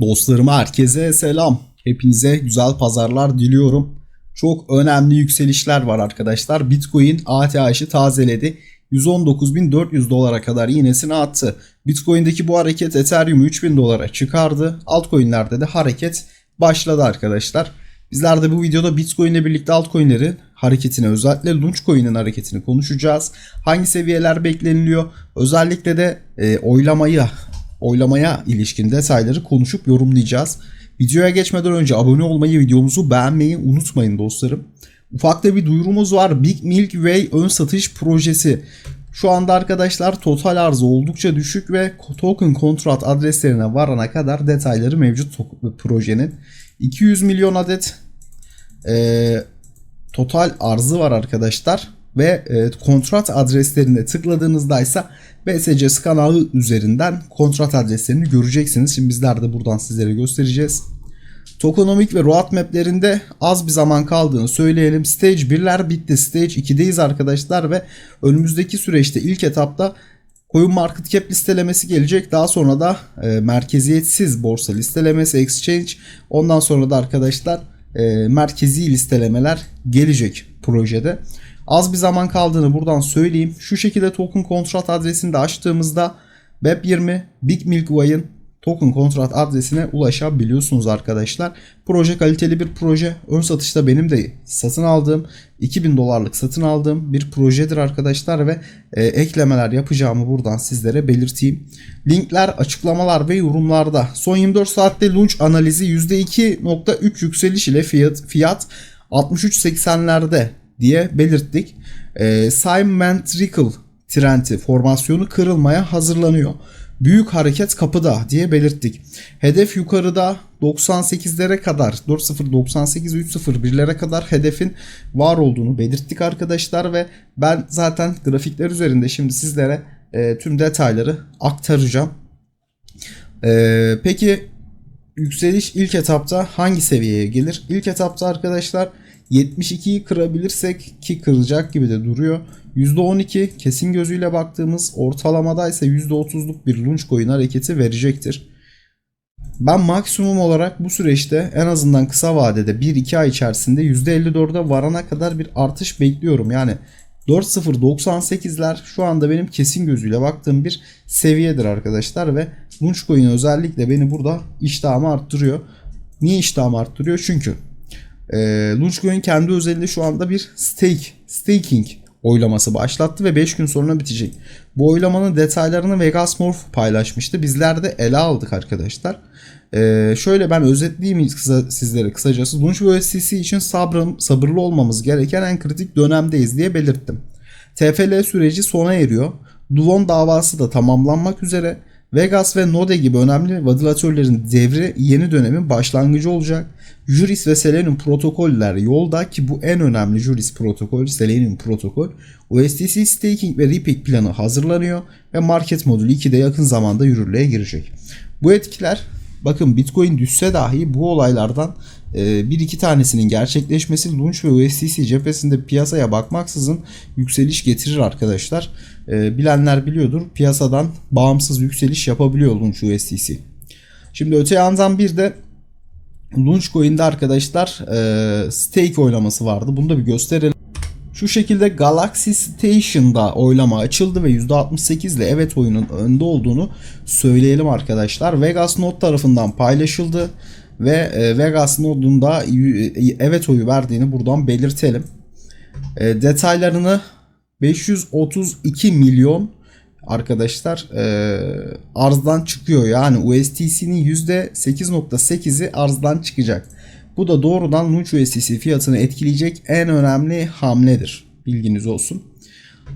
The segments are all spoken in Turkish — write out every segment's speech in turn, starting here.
Dostlarım herkese selam. Hepinize güzel pazarlar diliyorum. Çok önemli yükselişler var arkadaşlar. Bitcoin ATH'ı tazeledi. 119.400 dolara kadar iğnesini attı. Bitcoin'deki bu hareket Ethereum'u 3000 dolara çıkardı. Altcoin'lerde de hareket başladı arkadaşlar. Bizler de bu videoda Bitcoin ile birlikte altcoin'lerin hareketini özellikle Launchcoin'in hareketini konuşacağız. Hangi seviyeler bekleniliyor? Özellikle de e, oylamayı oylamaya ilişkin detayları konuşup yorumlayacağız. Videoya geçmeden önce abone olmayı, videomuzu beğenmeyi unutmayın dostlarım. Ufakta bir duyurumuz var. Big Milk Way ön satış projesi. Şu anda arkadaşlar total arzı oldukça düşük ve token kontrat adreslerine varana kadar detayları mevcut projenin. 200 milyon adet e, total arzı var arkadaşlar ve e, kontrat adreslerine tıkladığınızda ise BSC kanalı üzerinden kontrat adreslerini göreceksiniz. Şimdi bizler de buradan sizlere göstereceğiz. Tokenomic ve roadmap'lerinde az bir zaman kaldığını söyleyelim. Stage 1'ler bitti. Stage 2'deyiz arkadaşlar ve önümüzdeki süreçte ilk etapta Coin Market Cap listelemesi gelecek. Daha sonra da e, merkeziyetsiz borsa listelemesi, exchange. Ondan sonra da arkadaşlar e, merkezi listelemeler gelecek projede. Az bir zaman kaldığını buradan söyleyeyim. Şu şekilde token kontrat adresini de açtığımızda Web20 Big Milk Way'ın token kontrat adresine ulaşabiliyorsunuz arkadaşlar. Proje kaliteli bir proje. Ön satışta benim de satın aldığım 2000 dolarlık satın aldığım bir projedir arkadaşlar ve e, eklemeler yapacağımı buradan sizlere belirteyim. Linkler, açıklamalar ve yorumlarda. Son 24 saatte launch analizi %2.3 yükseliş ile fiyat, fiyat 63.80'lerde diye belirttik. E, Symmetrical trendi formasyonu kırılmaya hazırlanıyor. Büyük hareket kapıda diye belirttik. Hedef yukarıda 98'lere kadar 4098 301'lere kadar hedefin var olduğunu belirttik arkadaşlar ve ben zaten grafikler üzerinde şimdi sizlere e, tüm detayları aktaracağım. E, peki yükseliş ilk etapta hangi seviyeye gelir? İlk etapta arkadaşlar 72'yi kırabilirsek ki kıracak gibi de duruyor. %12 kesin gözüyle baktığımız ortalamada ise %30'luk bir launch coin hareketi verecektir. Ben maksimum olarak bu süreçte en azından kısa vadede 1-2 ay içerisinde %54'e varana kadar bir artış bekliyorum. Yani 4.098'ler şu anda benim kesin gözüyle baktığım bir seviyedir arkadaşlar ve Launchcoin özellikle beni burada iştahımı arttırıyor. Niye iştahımı arttırıyor? Çünkü e, Launchcoin kendi özelinde şu anda bir stake, staking oylaması başlattı ve 5 gün sonra bitecek. Bu oylamanın detaylarını Vegas Morph paylaşmıştı. Bizler de ele aldık arkadaşlar. Ee, şöyle ben özetleyeyim kısa, sizlere kısacası. Launch ve için sabrım, sabırlı olmamız gereken en kritik dönemdeyiz diye belirttim. TFL süreci sona eriyor. Duvon davası da tamamlanmak üzere. Vegas ve Node gibi önemli validatörlerin devri yeni dönemin başlangıcı olacak. Juris ve Selenium protokoller yolda ki bu en önemli Juris protokol, Selenium protokol. USDC staking ve repick planı hazırlanıyor ve market modülü 2'de yakın zamanda yürürlüğe girecek. Bu etkiler bakın Bitcoin düşse dahi bu olaylardan e, bir iki tanesinin gerçekleşmesi Launch ve USDC cephesinde piyasaya bakmaksızın yükseliş getirir arkadaşlar. E, bilenler biliyordur piyasadan bağımsız yükseliş yapabiliyor Launch USDC. Şimdi öte yandan bir de Launchcoin'de arkadaşlar e, stake oylaması vardı. Bunu da bir gösterelim. Şu şekilde Galaxy Station'da oylama açıldı ve %68 ile evet oyunun önde olduğunu söyleyelim arkadaşlar. Vegas Node tarafından paylaşıldı ve e, Vegas Node'un e, evet oyu verdiğini buradan belirtelim. E, detaylarını 532 milyon arkadaşlar arzdan çıkıyor. Yani USDC'nin %8.8'i arzdan çıkacak. Bu da doğrudan Launch USDC fiyatını etkileyecek en önemli hamledir. Bilginiz olsun.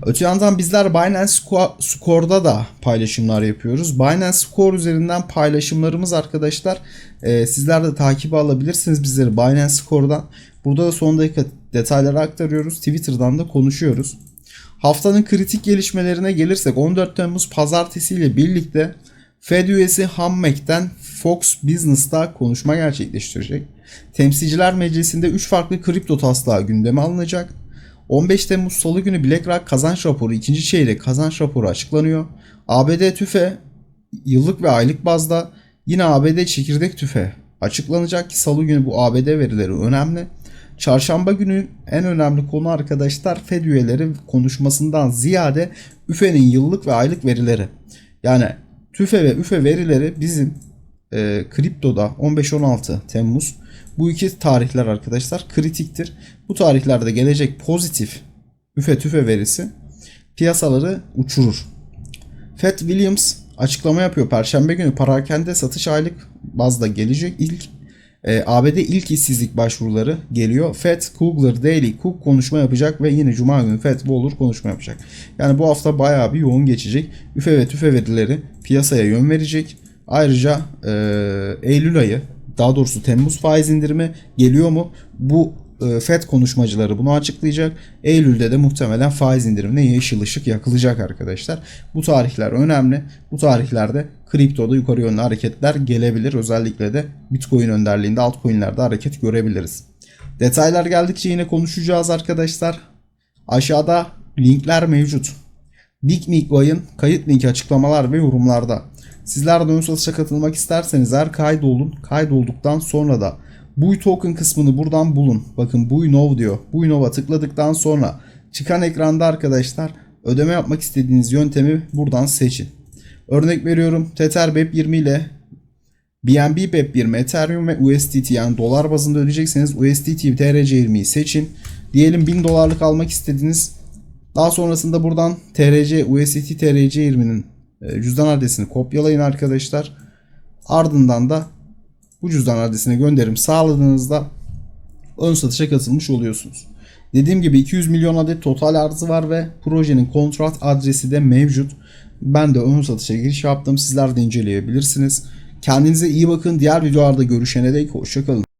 Öte yandan bizler Binance Score'da da paylaşımlar yapıyoruz. Binance Score üzerinden paylaşımlarımız arkadaşlar e, sizler de takibi alabilirsiniz bizleri Binance Score'dan. Burada da son dakika detayları aktarıyoruz. Twitter'dan da konuşuyoruz. Haftanın kritik gelişmelerine gelirsek 14 Temmuz pazartesi ile birlikte Fed üyesi Hammek'ten Fox Business'ta konuşma gerçekleştirecek. Temsilciler Meclisi'nde 3 farklı kripto taslağı gündeme alınacak. 15 Temmuz Salı günü BlackRock kazanç raporu ikinci çeyrek kazanç raporu açıklanıyor. ABD TÜFE yıllık ve aylık bazda Yine ABD çekirdek tüfe açıklanacak ki salı günü bu ABD verileri önemli. Çarşamba günü en önemli konu arkadaşlar Fed üyeleri konuşmasından ziyade üfenin yıllık ve aylık verileri. Yani tüfe ve üfe verileri bizim e, kriptoda 15-16 Temmuz bu iki tarihler arkadaşlar kritiktir. Bu tarihlerde gelecek pozitif üfe tüfe verisi piyasaları uçurur. Fed Williams açıklama yapıyor. Perşembe günü parakende satış aylık bazda gelecek ilk e, ABD ilk işsizlik başvuruları geliyor. Fed Kugler Daily Cook konuşma yapacak ve yine Cuma günü Fed Waller konuşma yapacak. Yani bu hafta bayağı bir yoğun geçecek. Üfe ve tüfe verileri piyasaya yön verecek. Ayrıca e, Eylül ayı daha doğrusu Temmuz faiz indirimi geliyor mu? Bu FED konuşmacıları bunu açıklayacak. Eylül'de de muhtemelen faiz indirimine yeşil ışık yakılacak arkadaşlar. Bu tarihler önemli. Bu tarihlerde kriptoda yukarı yönlü hareketler gelebilir. Özellikle de Bitcoin önderliğinde altcoin'lerde hareket görebiliriz. Detaylar geldikçe yine konuşacağız arkadaşlar. Aşağıda linkler mevcut. Big Mikvay'ın kayıt linki açıklamalar ve yorumlarda. Sizler de ön satışa katılmak isterseniz eğer kaydolun. Kaydolduktan sonra da Buy token kısmını buradan bulun. Bakın Buy Now diyor. Buy Now'a tıkladıktan sonra çıkan ekranda arkadaşlar ödeme yapmak istediğiniz yöntemi buradan seçin. Örnek veriyorum Tether BEP20 ile BNB BEP20 Ethereum ve USDT yani dolar bazında ödeyecekseniz USDT TRC20'yi seçin. Diyelim 1000 dolarlık almak istediniz. Daha sonrasında buradan TRC USDT TRC20'nin e, cüzdan adresini kopyalayın arkadaşlar. Ardından da bu cüzdan adresine gönderim sağladığınızda ön satışa katılmış oluyorsunuz. Dediğim gibi 200 milyon adet total arzı var ve projenin kontrat adresi de mevcut. Ben de ön satışa giriş yaptım. Sizler de inceleyebilirsiniz. Kendinize iyi bakın. Diğer videolarda görüşene dek hoşçakalın.